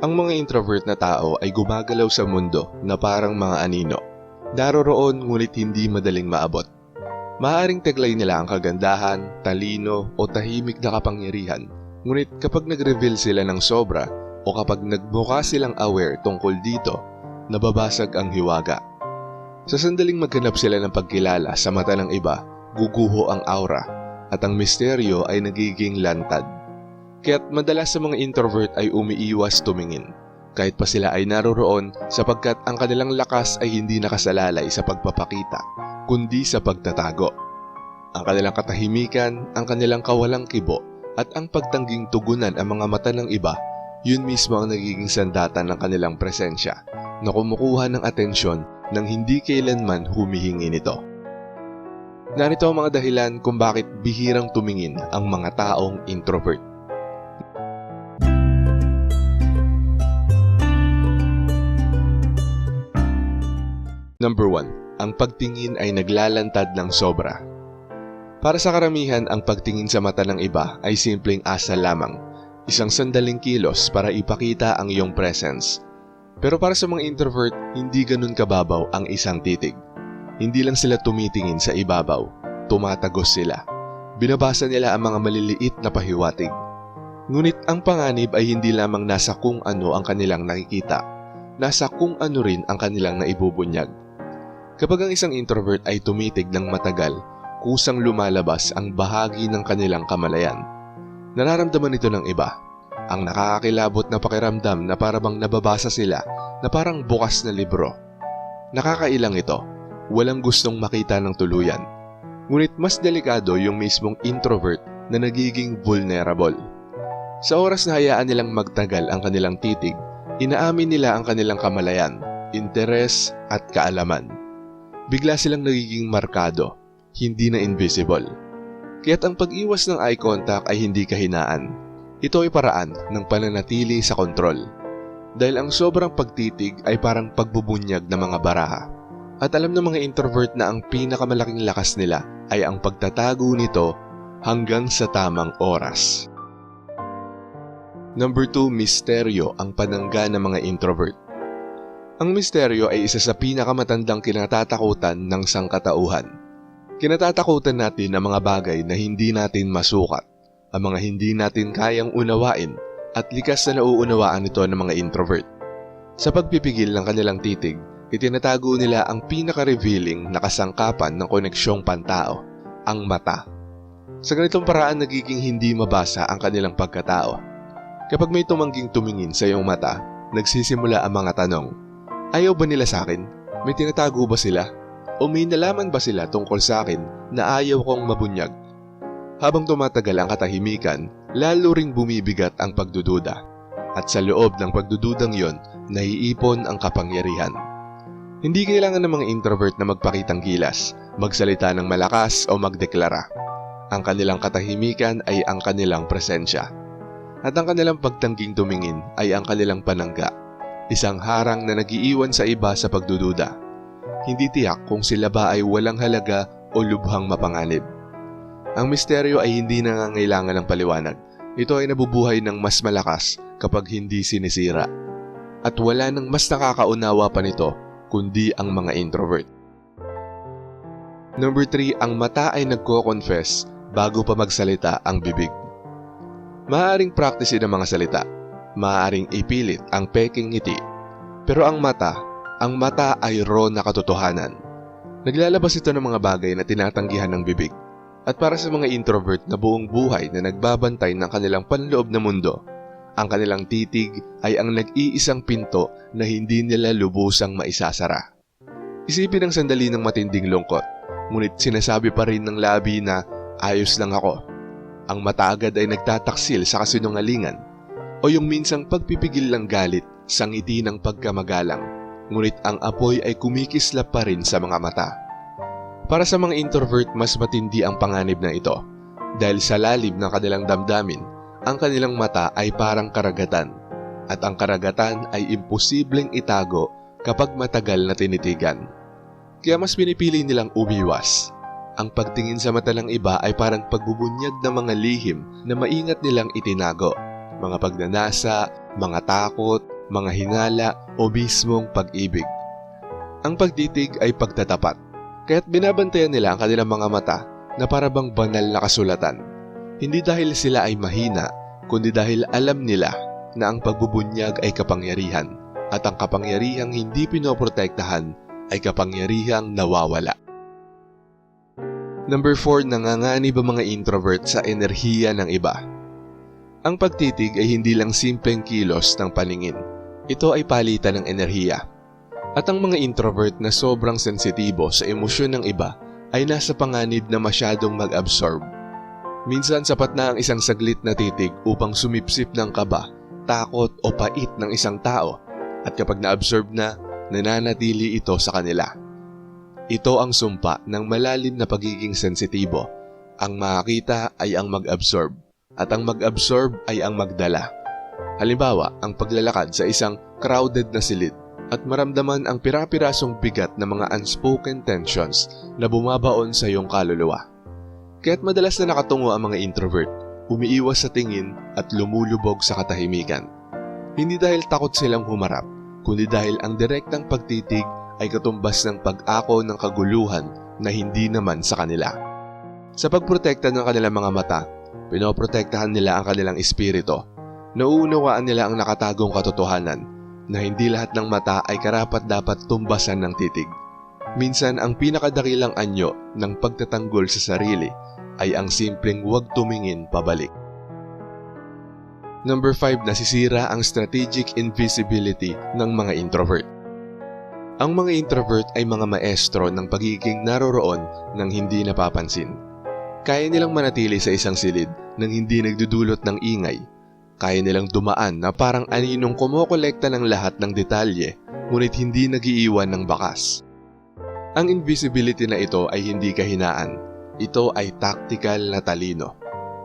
Ang mga introvert na tao ay gumagalaw sa mundo na parang mga anino. Daroroon ngunit hindi madaling maabot. Maaring taglay nila ang kagandahan, talino o tahimik na kapangyarihan. Ngunit kapag nag-reveal sila ng sobra o kapag nagbuka silang aware tungkol dito, nababasag ang hiwaga. Sa sandaling maghanap sila ng pagkilala sa mata ng iba, guguho ang aura at ang misteryo ay nagiging lantad. Kaya't madalas sa mga introvert ay umiiwas tumingin kahit pa sila ay naroroon sapagkat ang kanilang lakas ay hindi nakasalalay sa pagpapakita kundi sa pagtatago. Ang kanilang katahimikan, ang kanilang kawalang kibo at ang pagtangging tugunan ang mga mata ng iba, yun mismo ang nagiging sandata ng kanilang presensya na kumukuha ng atensyon nang hindi kailanman humihingi nito. Narito ang mga dahilan kung bakit bihirang tumingin ang mga taong introvert. Number 1. Ang pagtingin ay naglalantad ng sobra. Para sa karamihan, ang pagtingin sa mata ng iba ay simpleng asal lamang. Isang sandaling kilos para ipakita ang iyong presence. Pero para sa mga introvert, hindi ganun kababaw ang isang titig. Hindi lang sila tumitingin sa ibabaw, tumatagos sila. Binabasa nila ang mga maliliit na pahiwatig. Ngunit ang panganib ay hindi lamang nasa kung ano ang kanilang nakikita, nasa kung ano rin ang kanilang naibubunyag. Kapag ang isang introvert ay tumitig ng matagal, kusang lumalabas ang bahagi ng kanilang kamalayan. Nararamdaman ito ng iba. Ang nakakakilabot na pakiramdam na parabang nababasa sila na parang bukas na libro. Nakakailang ito. Walang gustong makita ng tuluyan. Ngunit mas delikado yung mismong introvert na nagiging vulnerable. Sa oras na hayaan nilang magtagal ang kanilang titig, inaamin nila ang kanilang kamalayan, interes at kaalaman bigla silang nagiging markado, hindi na invisible. Kaya't ang pag-iwas ng eye contact ay hindi kahinaan. Ito ay paraan ng pananatili sa kontrol. Dahil ang sobrang pagtitig ay parang pagbubunyag ng mga baraha. At alam ng mga introvert na ang pinakamalaking lakas nila ay ang pagtatago nito hanggang sa tamang oras. Number 2, misteryo ang panangga ng mga introvert. Ang misteryo ay isa sa pinakamatandang kinatatakutan ng sangkatauhan. Kinatatakutan natin ang mga bagay na hindi natin masukat, ang mga hindi natin kayang unawain at likas na nauunawaan ito ng mga introvert. Sa pagpipigil ng kanilang titig, itinatago nila ang pinaka-revealing na kasangkapan ng koneksyong pantao, ang mata. Sa ganitong paraan nagiging hindi mabasa ang kanilang pagkatao. Kapag may tumangging tumingin sa iyong mata, nagsisimula ang mga tanong, Ayaw ba nila sa akin? May tinatago ba sila? O may nalaman ba sila tungkol sa akin na ayaw kong mabunyag? Habang tumatagal ang katahimikan, lalo ring bumibigat ang pagdududa. At sa loob ng pagdududang yon, naiipon ang kapangyarihan. Hindi kailangan ng mga introvert na magpakitang gilas, magsalita ng malakas o magdeklara. Ang kanilang katahimikan ay ang kanilang presensya. At ang kanilang pagtangging tumingin ay ang kanilang panangga Isang harang na nagiiwan sa iba sa pagdududa. Hindi tiyak kung sila ba ay walang halaga o lubhang mapanganib. Ang misteryo ay hindi nangangailangan ng paliwanag. Ito ay nabubuhay ng mas malakas kapag hindi sinisira. At wala nang mas nakakaunawa pa nito kundi ang mga introvert. Number 3, ang mata ay nagko-confess bago pa magsalita ang bibig. Maaaring practice ang mga salita Maaring ipilit ang peking ngiti. Pero ang mata, ang mata ay raw na katotohanan. Naglalabas ito ng mga bagay na tinatanggihan ng bibig. At para sa mga introvert na buong buhay na nagbabantay ng kanilang panloob na mundo, ang kanilang titig ay ang nag-iisang pinto na hindi nila lubusang maisasara. Isipin ang sandali ng matinding lungkot, ngunit sinasabi pa rin ng labi na ayos lang ako. Ang mata agad ay nagtataksil sa kasinungalingan o yung minsang pagpipigil ng galit sa ngiti ng pagkamagalang, ngunit ang apoy ay kumikislap pa rin sa mga mata. Para sa mga introvert, mas matindi ang panganib na ito dahil sa lalim ng kanilang damdamin, ang kanilang mata ay parang karagatan at ang karagatan ay imposibleng itago kapag matagal na tinitigan. Kaya mas pinipili nilang umiwas. Ang pagtingin sa mata ng iba ay parang pagbubunyag ng mga lihim na maingat nilang itinago mga pagnanasa, mga takot, mga hinala o mismong pag-ibig. Ang pagtitig ay pagtatapat, kaya't binabantayan nila ang kanilang mga mata na parabang banal na kasulatan. Hindi dahil sila ay mahina, kundi dahil alam nila na ang pagbubunyag ay kapangyarihan at ang kapangyarihang hindi pinoprotektahan ay kapangyarihang nawawala. Number 4, nanganganib ang mga introvert sa enerhiya ng iba. Ang pagtitig ay hindi lang simpleng kilos ng paningin. Ito ay palitan ng enerhiya. At ang mga introvert na sobrang sensitibo sa emosyon ng iba ay nasa panganib na masyadong mag-absorb. Minsan sapat na ang isang saglit na titig upang sumipsip ng kaba, takot o pait ng isang tao at kapag na-absorb na, nananatili ito sa kanila. Ito ang sumpa ng malalim na pagiging sensitibo. Ang makakita ay ang mag-absorb at ang mag-absorb ay ang magdala. Halimbawa, ang paglalakad sa isang crowded na silid at maramdaman ang pira-pirasong bigat ng mga unspoken tensions na bumabaon sa iyong kaluluwa. Kaya't madalas na nakatungo ang mga introvert, umiiwas sa tingin at lumulubog sa katahimikan. Hindi dahil takot silang humarap, kundi dahil ang direktang pagtitig ay katumbas ng pag-ako ng kaguluhan na hindi naman sa kanila. Sa pagprotekta ng kanilang mga mata, pinoprotektahan nila ang kanilang espiritu. Nauunawaan nila ang nakatagong katotohanan na hindi lahat ng mata ay karapat dapat tumbasan ng titig. Minsan ang pinakadakilang anyo ng pagtatanggol sa sarili ay ang simpleng huwag tumingin pabalik. Number 5, nasisira ang strategic invisibility ng mga introvert. Ang mga introvert ay mga maestro ng pagiging naroroon ng hindi napapansin. Kaya nilang manatili sa isang silid nang hindi nagdudulot ng ingay. Kaya nilang dumaan na parang aninong kumokolekta ng lahat ng detalye ngunit hindi nagiiwan ng bakas. Ang invisibility na ito ay hindi kahinaan. Ito ay tactical na talino.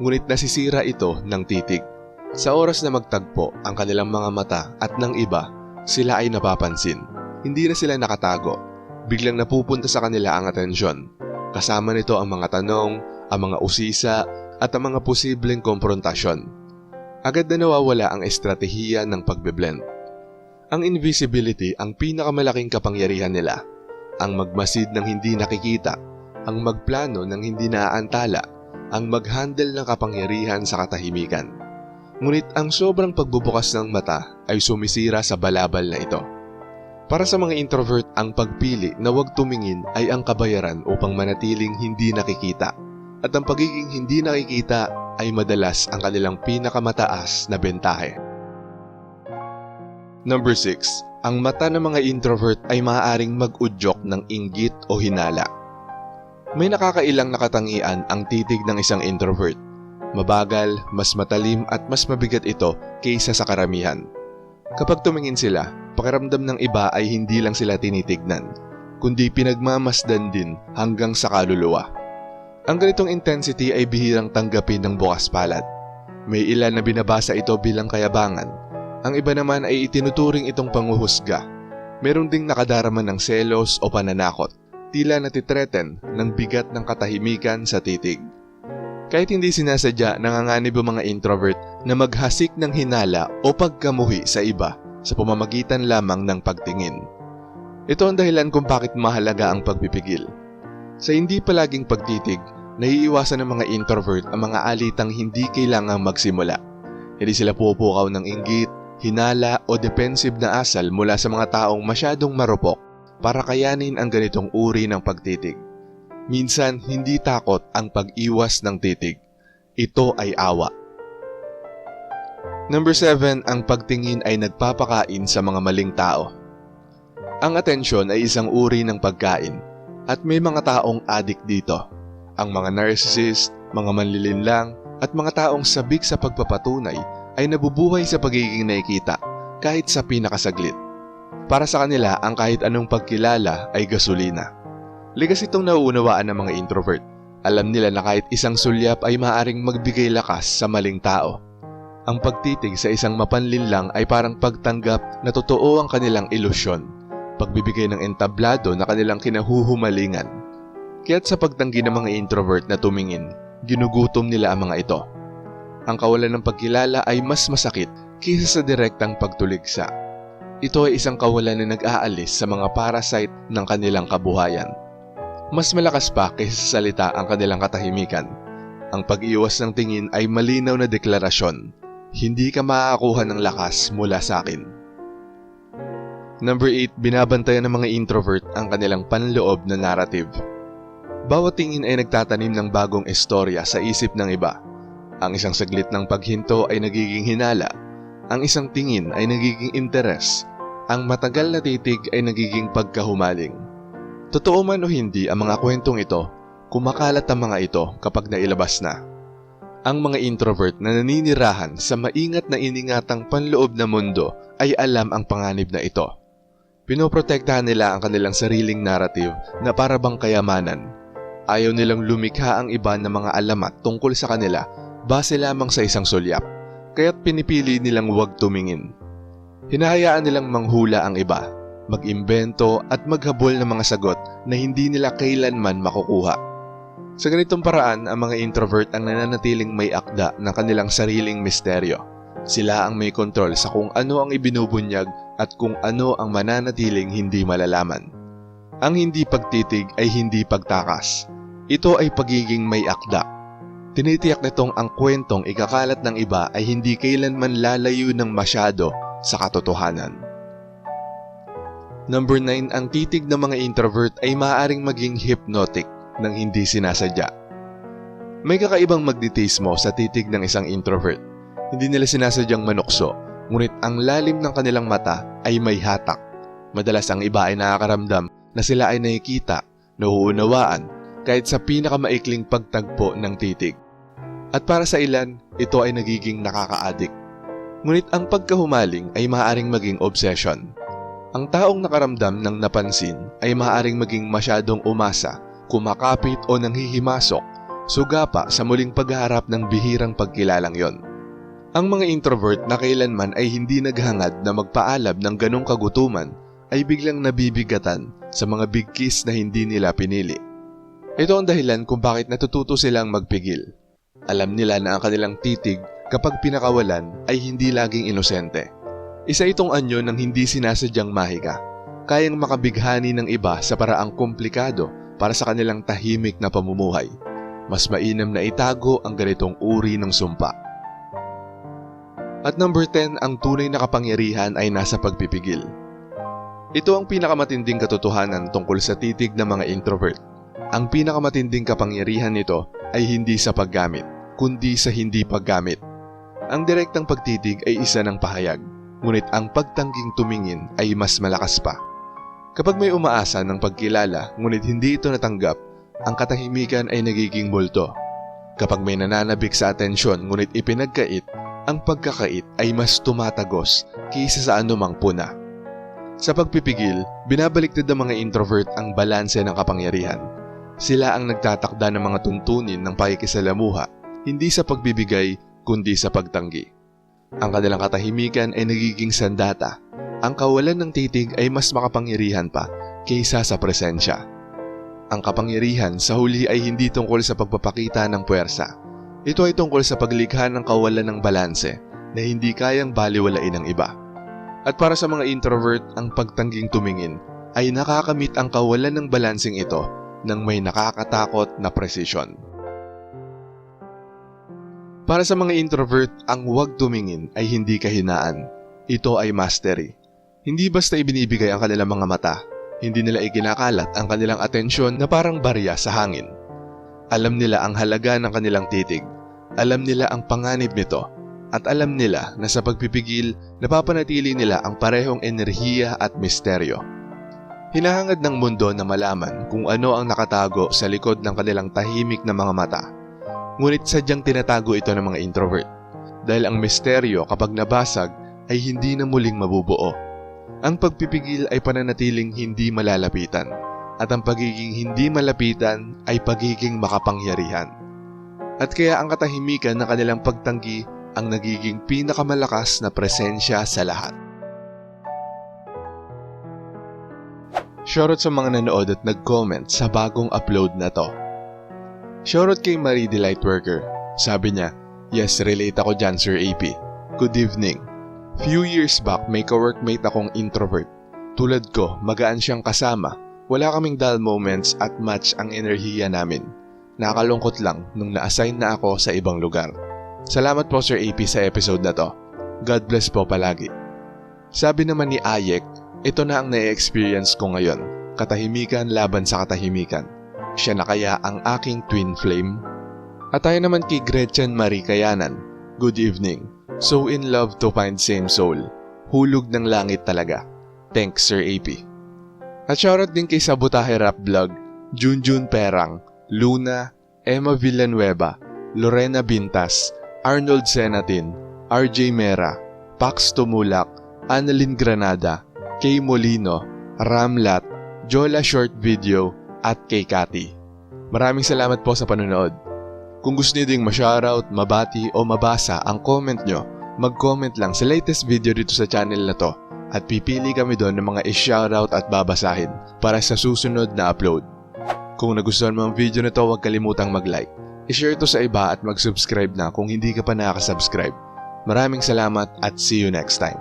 Ngunit nasisira ito ng titig. Sa oras na magtagpo ang kanilang mga mata at ng iba, sila ay napapansin. Hindi na sila nakatago. Biglang napupunta sa kanila ang atensyon. Kasama nito ang mga tanong, ang mga usisa, at ang mga posibleng konfrontasyon. Agad na nawawala ang estratehiya ng pagbe-blend. Ang invisibility ang pinakamalaking kapangyarihan nila. Ang magmasid ng hindi nakikita, ang magplano ng hindi naaantala, ang mag-handle ng kapangyarihan sa katahimikan. Ngunit ang sobrang pagbubukas ng mata ay sumisira sa balabal na ito. Para sa mga introvert, ang pagpili na huwag tumingin ay ang kabayaran upang manatiling hindi nakikita. At ang pagiging hindi nakikita ay madalas ang kanilang pinakamataas na bentahe. Number 6. Ang mata ng mga introvert ay maaaring mag-udyok ng inggit o hinala. May nakakailang nakatangian ang titig ng isang introvert. Mabagal, mas matalim at mas mabigat ito kaysa sa karamihan. Kapag tumingin sila, pakiramdam ng iba ay hindi lang sila tinitignan, kundi pinagmamasdan din hanggang sa kaluluwa. Ang ganitong intensity ay bihirang tanggapin ng bukas palad. May ilan na binabasa ito bilang kayabangan. Ang iba naman ay itinuturing itong panguhusga. Meron ding nakadarama ng selos o pananakot, tila natitreten ng bigat ng katahimikan sa titig. Kahit hindi sinasadya, nanganganib ang mga introvert na maghasik ng hinala o pagkamuhi sa iba sa pamamagitan lamang ng pagtingin. Ito ang dahilan kung bakit mahalaga ang pagpipigil. Sa hindi palaging pagtitig, naiiwasan ng mga introvert ang mga alitang hindi kailangang magsimula. Hindi sila pupukaw ng inggit, hinala o defensive na asal mula sa mga taong masyadong marupok para kayanin ang ganitong uri ng pagtitig. Minsan, hindi takot ang pag-iwas ng titig. Ito ay awa. Number 7, ang pagtingin ay nagpapakain sa mga maling tao. Ang atensyon ay isang uri ng pagkain at may mga taong adik dito. Ang mga narcissist, mga manlilinlang at mga taong sabik sa pagpapatunay ay nabubuhay sa pagiging nakikita kahit sa pinakasaglit. Para sa kanila, ang kahit anong pagkilala ay gasolina. Ligas itong nauunawaan ng mga introvert. Alam nila na kahit isang sulyap ay maaring magbigay lakas sa maling tao. Ang pagtitig sa isang mapanlinlang ay parang pagtanggap na totoo ang kanilang ilusyon. Pagbibigay ng entablado na kanilang kinahuhumalingan. Kaya't sa pagtanggi ng mga introvert na tumingin, ginugutom nila ang mga ito. ang kawalan ng pagkilala ay mas masakit kaysa sa direktang pagtuligsa. Ito ay isang kawalan na nag-aalis sa mga parasite ng kanilang kabuhayan. Mas malakas pa kaysa sa salita ang kanilang katahimikan. Ang pag-iwas ng tingin ay malinaw na deklarasyon. Hindi ka makakakuha ng lakas mula sa akin. Number 8, binabantayan ng mga introvert ang kanilang panloob na narrative. Bawat tingin ay nagtatanim ng bagong istorya sa isip ng iba. Ang isang saglit ng paghinto ay nagiging hinala. Ang isang tingin ay nagiging interes. Ang matagal na titig ay nagiging pagkahumaling. Totoo man o hindi ang mga kwentong ito, kumakalat ang mga ito kapag nailabas na. Ang mga introvert na naninirahan sa maingat na iningatang panloob na mundo ay alam ang panganib na ito. Pinoprotektahan nila ang kanilang sariling narrative na para kayamanan. Ayaw nilang lumikha ang iba ng mga alamat tungkol sa kanila base lamang sa isang sulyap, kaya't pinipili nilang huwag tumingin. Hinahayaan nilang manghula ang iba, mag-imbento at maghabol ng mga sagot na hindi nila kailanman makukuha. Sa ganitong paraan, ang mga introvert ang nananatiling may akda ng kanilang sariling misteryo. Sila ang may kontrol sa kung ano ang ibinubunyag at kung ano ang mananatiling hindi malalaman. Ang hindi pagtitig ay hindi pagtakas. Ito ay pagiging may akda. Tinitiyak nitong ang kwentong ikakalat ng iba ay hindi kailanman lalayo ng masyado sa katotohanan. Number 9, ang titig ng mga introvert ay maaaring maging hypnotic nang hindi sinasadya. May kakaibang magnetismo sa titig ng isang introvert. Hindi nila sinasadyang manukso, ngunit ang lalim ng kanilang mata ay may hatak. Madalas ang iba ay nakakaramdam na sila ay nakikita, nauunawaan, kahit sa pinakamaikling pagtagpo ng titig. At para sa ilan, ito ay nagiging nakaka-addict. Ngunit ang pagkahumaling ay maaaring maging obsession. Ang taong nakaramdam ng napansin ay maaaring maging masyadong umasa, kumakapit o nanghihimasok, sugapa sa muling pagharap ng bihirang pagkilalang yon. Ang mga introvert na kailanman ay hindi naghangad na magpaalab ng ganong kagutuman ay biglang nabibigatan sa mga bigkis na hindi nila pinili. Ito ang dahilan kung bakit natututo silang magpigil. Alam nila na ang kanilang titig kapag pinakawalan ay hindi laging inosente. Isa itong anyo ng hindi sinasadyang mahika, kayang makabighani ng iba sa paraang komplikado para sa kanilang tahimik na pamumuhay. Mas mainam na itago ang ganitong uri ng sumpa. At number 10, ang tunay na kapangyarihan ay nasa pagpipigil. Ito ang pinakamatinding katotohanan tungkol sa titig ng mga introvert. Ang pinakamatinding kapangyarihan nito ay hindi sa paggamit, kundi sa hindi paggamit. Ang direktang pagtitig ay isa ng pahayag, ngunit ang pagtangging tumingin ay mas malakas pa. Kapag may umaasa ng pagkilala ngunit hindi ito natanggap, ang katahimikan ay nagiging multo. Kapag may nananabik sa atensyon ngunit ipinagkait, ang pagkakait ay mas tumatagos kaysa sa anumang puna. Sa pagpipigil, binabaliktad ng mga introvert ang balanse ng kapangyarihan. Sila ang nagtatakda ng mga tuntunin ng pakikisalamuha, hindi sa pagbibigay kundi sa pagtanggi. Ang kanilang katahimikan ay nagiging sandata. Ang kawalan ng titig ay mas makapangyarihan pa kaysa sa presensya. Ang kapangyarihan sa huli ay hindi tungkol sa pagpapakita ng puwersa. Ito ay tungkol sa paglikha ng kawalan ng balanse na hindi kayang baliwalain ng iba. At para sa mga introvert, ang pagtangging tumingin ay nakakamit ang kawalan ng balansing ito ng may nakakatakot na precision. Para sa mga introvert, ang huwag tumingin ay hindi kahinaan. Ito ay mastery. Hindi basta ibinibigay ang kanilang mga mata, hindi nila ikinakalat ang kanilang atensyon na parang barya sa hangin. Alam nila ang halaga ng kanilang titig. Alam nila ang panganib nito. At alam nila na sa pagpipigil, napapanatili nila ang parehong enerhiya at misteryo. Hinahangad ng mundo na malaman kung ano ang nakatago sa likod ng kanilang tahimik na mga mata. Ngunit sadyang tinatago ito ng mga introvert. Dahil ang misteryo kapag nabasag ay hindi na muling mabubuo. Ang pagpipigil ay pananatiling hindi malalapitan at ang pagiging hindi malapitan ay pagiging makapangyarihan. At kaya ang katahimikan ng kanilang pagtanggi ang nagiging pinakamalakas na presensya sa lahat. Shoutout sa mga nanood at nag-comment sa bagong upload na to. Shoutout kay Marie the Lightworker. Sabi niya, Yes, relate ako dyan, Sir AP. Good evening. Few years back, may ka-workmate akong introvert. Tulad ko, magaan siyang kasama. Wala kaming dull moments at match ang enerhiya namin. Nakakalungkot lang nung na-assign na ako sa ibang lugar. Salamat po Sir AP sa episode na to. God bless po palagi. Sabi naman ni Ayek, ito na ang na-experience ko ngayon. Katahimikan laban sa katahimikan. Siya na kaya ang aking twin flame? At tayo naman kay Gretchen Marie Kayanan. Good evening. So in love to find same soul. Hulog ng langit talaga. Thanks Sir AP. At shoutout din kay Sabotahe Rap Vlog, Junjun Perang, Luna, Emma Villanueva, Lorena Bintas, Arnold Senatin, RJ Mera, Pax Tumulak, Annalyn Granada, Kay Molino, Ramlat, Jola Short Video, at kay Kati. Maraming salamat po sa panonood. Kung gusto niyo ding ma-shoutout, mabati o mabasa ang comment nyo, mag-comment lang sa latest video dito sa channel na to at pipili kami doon ng mga i-shoutout at babasahin para sa susunod na upload. Kung nagustuhan mo ang video na to, huwag kalimutang mag-like. I-share to sa iba at mag-subscribe na kung hindi ka pa nakaka-subscribe. Maraming salamat at see you next time.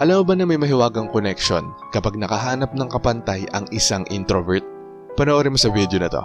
Alam mo ba na may mahiwagang connection kapag nakahanap ng kapantay ang isang introvert? Panoorin mo sa video na to.